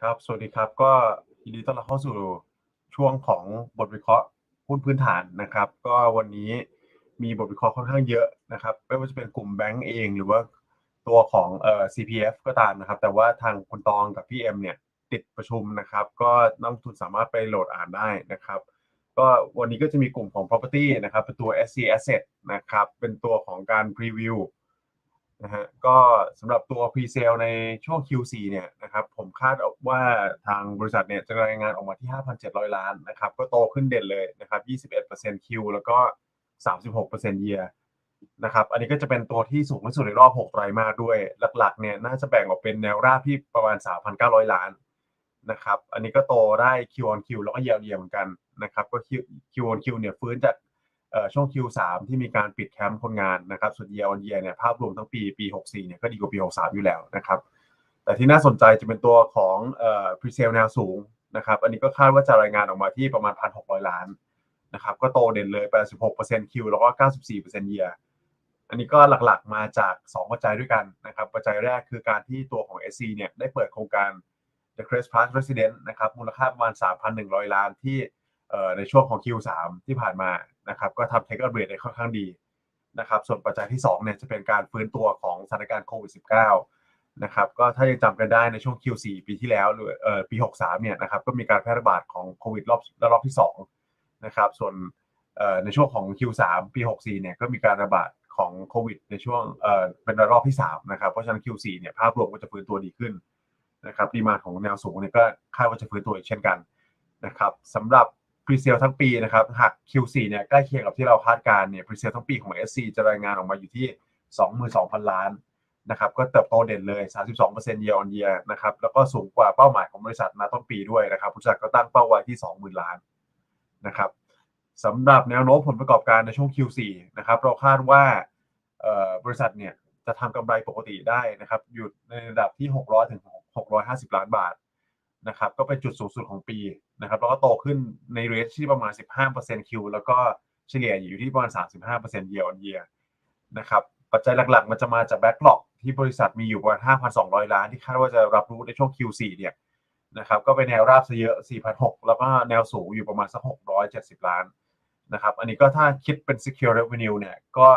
ครับ สวัสดีครับ ก็ยินดีต้อนรับเข้าสู่ช่วงของบทวิเคราะห์หุ้นพื้นฐานนะครับ ก็วันนี้มีบทวิเคราะห์ค่อนข้างเยอะนะครับ ไม่ว่าจะเป็นกลุ่มแบงก์เองหรือว่าตัวของเอ่อ CPF ก็ตามนะครับ แต่ว่าทางคุณตองกับพี่เอ็มเนี่ยติดประชุมนะครับ ก็นักลงทุนสามารถไปโหลดอ่านได้นะครับ ก็วันนี้ก็จะมีกลุ่มของ property นะครับ เป็นตัว SC Asset นะครับ เป็นตัวของการ preview นะฮะก็สำหรับตัว Pre-sale ในช่วง Q4 เนี่ยนะครับผมคาดว่าทางบริษัทเนี่ยจะรายงานออกมาที่ 5,700 ล้านนะครับก็โตขึ้นเด่นเลยนะครับ 21% Q แล้วก็ 36% Year นะครับอันนี้ก็จะเป็นตัวที่สูงที่สุดในรอบ 6 ไตรมาสด้วย หลักๆเนี่ยน่าจะแบ่งออกเป็นแนวราบที่ประมาณ 3,900 ล้านนะครับอันนี้ก็โตได้ Q on Q แล้วก็ Year on Year เหมือนกันนะครับก็ Q on Q เนี่ยฟื้นจาก ช่วง Q3 ที่มีการปิดแคมป์คนงานนะครับส่วน year on year เนี่ยภาพรวมทั้งปีปี 64 เนี่ยก็ดีกว่าปี 63 อยู่แล้วนะครับแต่ที่น่าสนใจจะเป็นตัวของเอ่อ pre-sale แนวสูงนะครับอันนี้ก็คาดว่าจะรายงานออกมาที่ประมาณ 1,600 ล้านนะครับก็โตเด่นเลย 86% Q แล้วก็ 94% year อันนี้ก็หลักๆมาจาก 2 ปัจจัยด้วยกันนะครับปัจจัยแรกคือการที่ตัวของ SC เนี่ยได้เปิดโครงการ The Crest Park Resident นะครับมูลค่าประมาณ 3,100 ล้านที่ในช่วงของ Q3 ที่ผ่านมา นะครับก็ทำ take up rate ได้ค่อนข้างดีนะครับส่วนปัจจัยที่2เนี่ยจะเป็นการฟื้นตัวของสถานการณ์โควิด -19 นะครับก็ถ้ายังจำกันได้ในช่วง Q4 ปีที่แล้วหรือเอ่อปี 63เนี่ยนะครับก็มีการแพร่ระบาดของโควิดรอบระลอกที่2นะครับส่วนเอ่อในช่วงของ Q3 ปี 64เนี่ยก็มีการระบาดของโควิดในช่วงเอ่อเป็นรอกที่3นะครับเพราะฉะนั้น Q4 เนี่ยภาพรวมก็จะฟื้นตัวดีขึ้นนะครับดีมาของแนวสูงเนี่ยก็คาดว่าจะฟื้นตัวอีกเช่นกันนะครับสำหรับ พรีเซลทั้งปีนะครับหาก Q4 เนี่ยใกล้เคียงกับที่เราคาดการณ์เนี่ยพรีเซลทั้งปีของ SC จะรายงานออกมาอยู่ที่ 22,000 ล้านนะครับก็เติบโตเด่นเลย 32% year on year นะครับแล้วก็สูงกว่าเป้าหมายของบริษัทมาต้นปีด้วยนะครับบริษัทก็ตั้งเป้าไว้ที่ 20,000 ล้านนะครับสำหรับแนวโน้มผลประกอบการในช่วง Q4 นะครับเราคาดว่าเอ่อบริษัทเนี่ยจะทำกำไรปกติได้นะครับอยู่ในระดับที่ 600ถึง650 ล้านบาทนะครับก็เป็นจุดสูงสุดของปี นะครับแล้วก็โตขึ้นในเรทที่ประมาณ 15% Q แล้วก็เฉลี่ยอยู่ที่ประมาณ 35% year on year นะครับปัจจัยหลักๆ มันจะมาจาก backlog ที่บริษัทมีอยู่ประมาณ 5,200 ล้านที่คาดว่าจะรับรู้ในช่วง Q4 เนี่ยนะครับก็เป็นแนวราบซะเยอะ 4,600 แล้วก็แนวสูงอยู่ประมาณสัก 670 ล้านนะครับอันนี้ก็ถ้าคิดเป็น secure revenue เนี่ยก็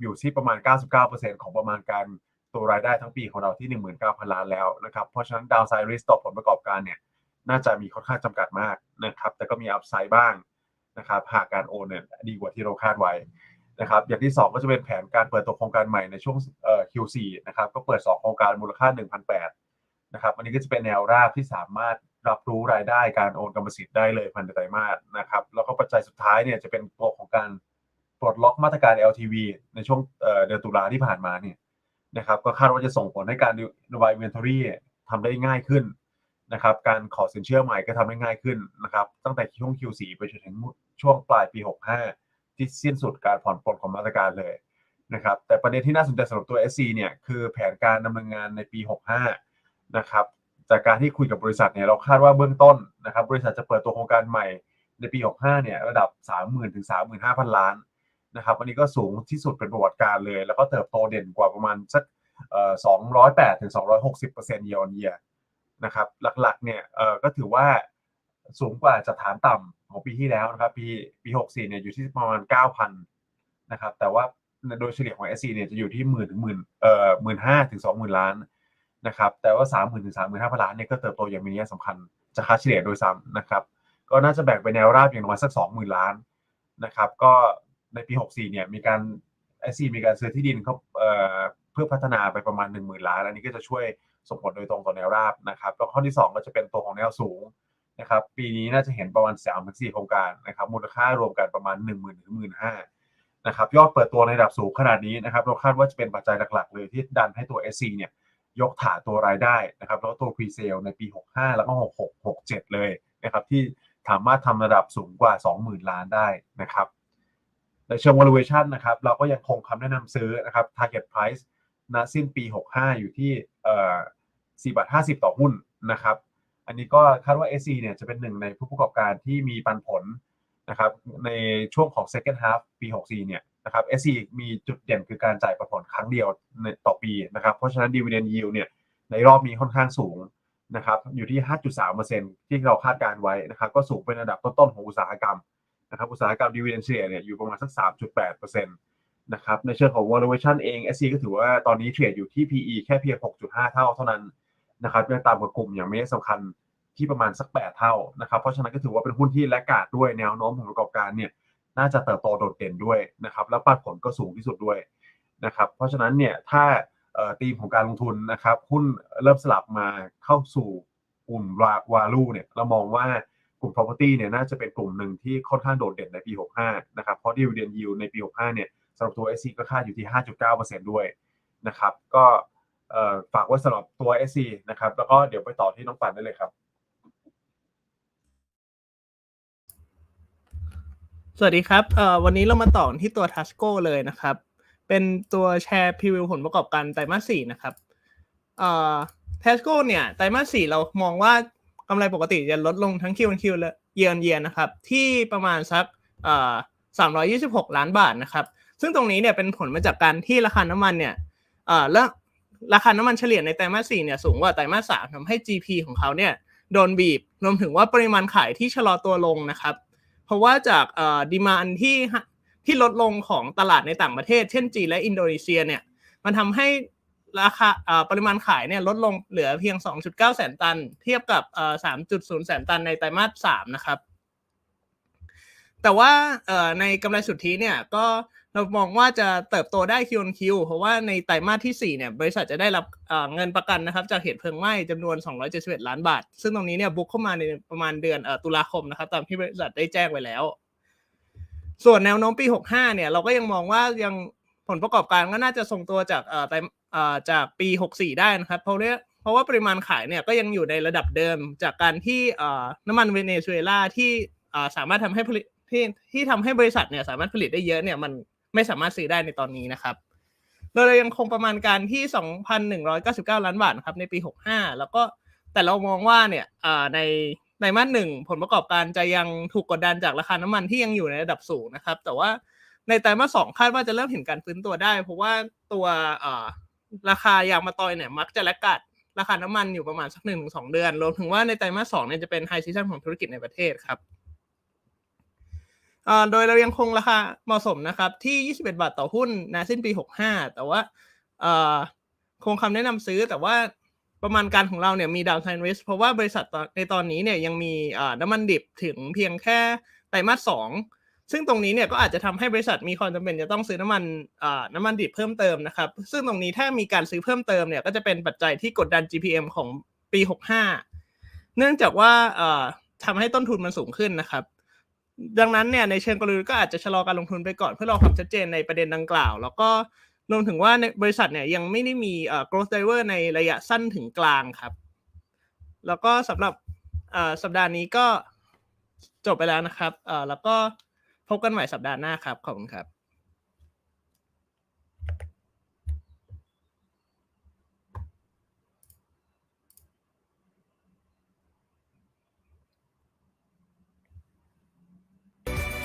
อยู่ที่ประมาณ 99%ของประมาณการตัวรายได้ทั้งปีของเราที่ 19,000 ล้านแล้วนะครับเพราะฉะนั้นดาวไซริสต่อผลประกอบการเนี่ย น่าจะมีค่อนข้างจำกัดมากนะครับ แต่ก็มีอัพไซด์บ้างนะครับหากการโอนเนี่ยดีกว่าที่เราคาดไว้นะครับ อย่างที่ 2 ก็จะเป็นแผนการเปิดตัวโครงการใหม่ในช่วงเอ่อ Q4 นะครับ ก็เปิด 2 โครงการมูลค่า 1,800นะครับ อันนี้ก็จะเป็นแนวราบที่สามารถรับรู้รายได้การโอนกรรมสิทธิ์ได้เลยพันไตรมาสนะครับ แล้วก็ปัจจัยสุดท้ายเนี่ยจะเป็นตัวของการปลดล็อกมาตรการ LTV ในช่วงเอ่อเดือนตุลาที่ผ่านมาเนี่ยนะครับ ก็คาดว่าจะส่งผลให้การระบาย inventory ทำได้ง่ายขึ้น นะครับการขอสินเชื่อใหม่ก็ทำได้ง่ายขึ้นนะครับตั้งแต่ช่วง Q4 ไปจนถึงช่วงปลายปี 65 ที่สิ้นสุดการผ่อนปลนของมาตรการเลยนะครับแต่ประเด็นที่น่าสนใจสำหรับตัว SC เนี่ยคือแผนการดำเนินงานในปี 65 นะครับจากการที่คุยกับบริษัทเนี่ยเราคาดว่าเบื้องต้นนะครับบริษัทจะเปิดตัวโครงการใหม่ในปี 65 เนี่ยระดับ 30,000ถึง35,000 ล้านนะครับอันนี้ก็สูงที่สุดเป็นประวัติการเลย แล้วก็เติบโตเด่นกว่าประมาณสักเอ่อ208ถึง260เปอร์เซ็นต์ นะครับหลักๆเนี่ยเอ่อก็ถือว่าสูงกว่าจากฐานต่ำของปีที่แล้วนะครับปีปี64เนี่ยอยู่ที่ประมาณ9,000นนะครับแต่ว่าโดยเฉลี่ยของ SC เนี่ยจะอยู่ที่หมื่นถึงหมื่นเอ่อหมื่นห้าถึงสองหมื่นล้านนะครับแต่ว่า3 0 0 0 0ถึง35,000ล้านเนี่ยก็เติบโตอย่างมีนัยสำคัญจากค่าเฉลี่ยโดยซ้ำนะครับก็น่าจะแบ่งเป็นแนวราบอย่างน้อยสัก20,000ล้านนะครับก็ในปี 64 เนี่ยมีการ SC มีการซื้อที่ดินเขาเอ่อเพื่อพัฒนาไปประมาณ 10,000 ล้าน อันนี้ก็จะช่วย ส่งผลโดยตรงต่อแนวราบนะครับแล้วข้อที่ 2 ก็จะเป็นตัวของแนวสูงนะครับปีนี้น่าจะเห็นประมาณ3-4โครงการนะครับมูลค่ารวมกันประมาณ 10,000ถึง15,000นะครับยอดเปิดตัวในระดับสูงขนาดนี้นะครับเราคาดว่าจะเป็นปัจจัยหลักๆ เลยที่ดันให้ตัว SC เนี่ยยกฐานตัวรายได้นะครับแล้วตัว pre-sale ในปี 65 แล้วก็ 66 67 เลยนะครับที่สามารถทำระดับสูงกว่า 20,000 ล้านได้นะครับในเชิง valuation นะครับเราก็ยังคงคำแนะนำซื้อนะครับ target price ณสิ้นปี 65 อยู่ที่ 4บาท50 ต่อหุ้นนะครับ อันนี้ก็คาดว่า SC เนี่ยจะเป็นหนึ่งในผู้ประกอบการที่มีปันผลนะครับในช่วงของ second half ปี 64 เนี่ยนะครับ SC มีจุดเด่นคือการจ่ายปันผลครั้งเดียวในต่อปีนะครับ เพราะฉะนั้น dividend yield เนี่ยในรอบนี้ค่อนข้างสูงนะครับอยู่ที่ 5.3%ที่เราคาดการไว้นะครับก็สูงเป็นอันดับต้นๆของอุตสาหกรรมนะครับอุตสาหกรรม dividend share เนี่ยอยู่ประมาณสัก 3.8%นะครับในเชิงของ valuation เอง SC ก็ถือว่าตอนนี้เทรดอยู่ที่ PE แค่เพียง 6.5 เท่าเท่านั้น นะครับยังต่ำกว่ากลุ่มอย่างไม่ได้สำคัญที่ประมาณสัก 8 เท่านะครับเพราะฉะนั้นก็ถือว่าเป็นหุ้นที่แลกขาดด้วยแนวโน้มผลประกอบการเนี่ยน่าจะเติบโตโดดเด่นด้วยนะครับแล้วปันผลก็สูงที่สุดด้วยนะครับเพราะฉะนั้นเนี่ยถ้าธีมของการลงทุนนะครับหุ้นเริ่มสลับมาเข้าสู่กลุ่มวาลูเนี่ยเรามองว่ากลุ่ม property เนี่ยน่าจะเป็นกลุ่มหนึ่งที่ค่อนข้างโดดเด่นในปี 65 นะครับเพราะ dividend yield ในปี 65 เนี่ยสำหรับตัว SC ก็คาดอยู่ที่ 5.9%ด้วยนะครับก็ ฝากไว้สำหรับตัว SC นะครับ แล้วก็เดี๋ยวไปต่อที่น้องปันได้เลยครับ สวัสดีครับวันนี้เรามาต่อที่ตัว Tasco เลยนะครับ เป็นตัวแชร์พรีวิวผลประกอบการไตรมาสสี่นะครับเอ่อ Tasco เนี่ยไตรมาสสี่เรามองว่ากำไรปกติจะลดลงทั้ง Q on Q และ Year on Year นะครับที่ประมาณสักเอ่อ326ล้านบาทนะครับ ซึ่งตรงนี้เนี่ยเป็นผลมาจากการที่ราคาน้ำมันเนี่ยเอ่อและ ราคาน้ำมันเฉลี่ยในไตรมาสสี่เนี่ยสูงกว่าไตรมาสสามทำให้ GP ของเขาเนี่ยโดนบีบรวมถึงว่าปริมาณขายที่ชะลอตัวลงนะครับ เพราะว่าจากดีมานที่ที่ลดลงของตลาดในต่างประเทศ เช่นจีนและอินโดนีเซียเนี่ยมันทำให้ราคาปริมาณขายเนี่ยลดลงเหลือเพียง 2.9 แสนตัน เทียบกับ 3.0 แสนตันในไตรมาส3นะครับ แต่ว่าในกำไรสุทธิเนี่ยก็ เรามองว่าจะเติบโตได้ Q on Q เพราะว่าในไตรมาสที่ 4 เนี่ย บริษัทจะได้รับเงินประกันนะครับ จากเหตุเพลิงไหม้จำนวน 271 ล้านบาท ซึ่งตรงนี้เนี่ยบุ๊กเข้ามาในประมาณเดือนอตุลาคมนะครับ ตามที่บริษัทได้แจ้งไว้แล้ว ส่วนแนวโน้มปี 65 เนี่ย เราก็ยังมองว่ายังผลประกอบการก็น่าจะทรงตัวจากไตรจากปี 64 ได้นะครับ เพราะเนี้ยเพราะว่าปริมาณขายเนี่ยก็ยังอยู่ในระดับเดิมจากการที่น้ำมันเวเนซุเอลาที่สามารถทำให้ผลิตที่ที่ทำให้บริษัทเนี่ยสามารถผลิตได้เยอะเนี่ยมัน ไม่สามารถซื้อได้ในตอนนี้นะครับโดยเรายังคงประมาณการที่ 2,199 ล้านบาทครับในปี 65 แล้วก็แต่เรามองว่าเนี่ยในในมาสหนึ่งผลประกอบการจะยังถูกกดดันจากราคาน้ำมันที่ยังอยู่ในระดับสูงนะครับ แต่ว่าในไตรมาสสองคาดว่าจะเริ่มเห็นการฟื้นตัวได้ เพราะว่าตัวราคายางมะตอยเนี่ยมักจะแลกกัดราคาน้ำมันอยู่ประมาณสักหนึ่งถึงสองเดือน รวมถึงว่าในไตรมาสสองเนี่ยจะเป็นไฮซีซันของธุรกิจในประเทศครับ โดยเรายังคงราคาเหมาะสมนะครับ ที่ 21 บาทต่อหุ้นนะสิ้นปี 65 แต่ว่าคงคำแนะนำซื้อแต่ว่าประมาณการของเราเนี่ยมีดาวไซน์ริสเพราะว่าบริษัทในตอนนี้เนี่ยยังมีน้ำมันดิบถึงเพียงแค่ไตรมาสสองซึ่งตรงนี้เนี่ยก็อาจจะทำให้บริษัทมีความจำเป็นจะต้องซื้อน้ำมันน้ำมันดิบเพิ่มเติมนะครับ ซึ่งตรงนี้ถ้ามีการซื้อเพิ่มเติมเนี่ยก็จะเป็นปัจจัยที่กดดัน GPM ของปี 65 เนื่องจากว่าอ่าทำให้ต้นทุนมันสูงขึ้นนะครับ ดังนั้นเนี่ยในเชิงกลยุทธ์ก็อาจจะชะลอการลงทุนไปก่อนเพื่อรอความชัดเจนในประเด็นดังกล่าว แล้วก็รวมถึงว่าในบริษัทเนี่ยยังไม่ได้มีเอ่อ growth driver ในระยะสั้นถึงกลางครับ แล้วก็สำหรับเอ่อสัปดาห์นี้ก็จบไปแล้วนะครับเอ่อแล้วก็พบกันใหม่สัปดาห์หน้าครับ ขอบคุณครับ แ